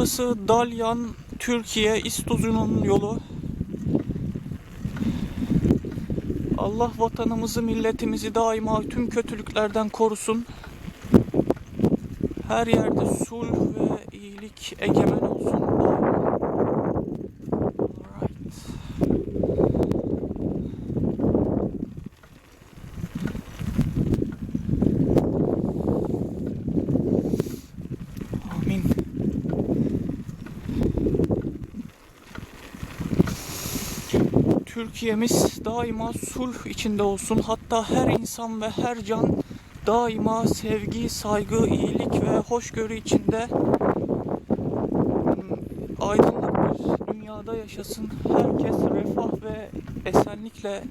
Burası Dalyan, Türkiye, İstozu'nun yolu. Allah vatanımızı, milletimizi daima tüm kötülüklerden korusun. Her yerde sulh ve iyilik egemen olsun. Amin. Türkiye'miz daima sulh içinde olsun. Hatta her insan ve her can daima sevgi, saygı, iyilik ve hoşgörü içinde hmm, aydınlık bir dünyada yaşasın. Herkes refah ve esenlikle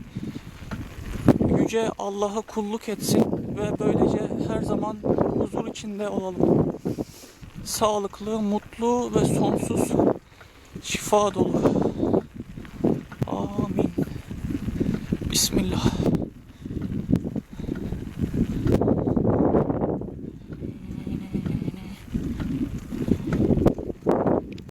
yüce Allah'a kulluk etsin ve böylece her zaman huzur içinde olalım. Sağlıklı, mutlu ve sonsuz şifa dolu. Amin. Bismillah.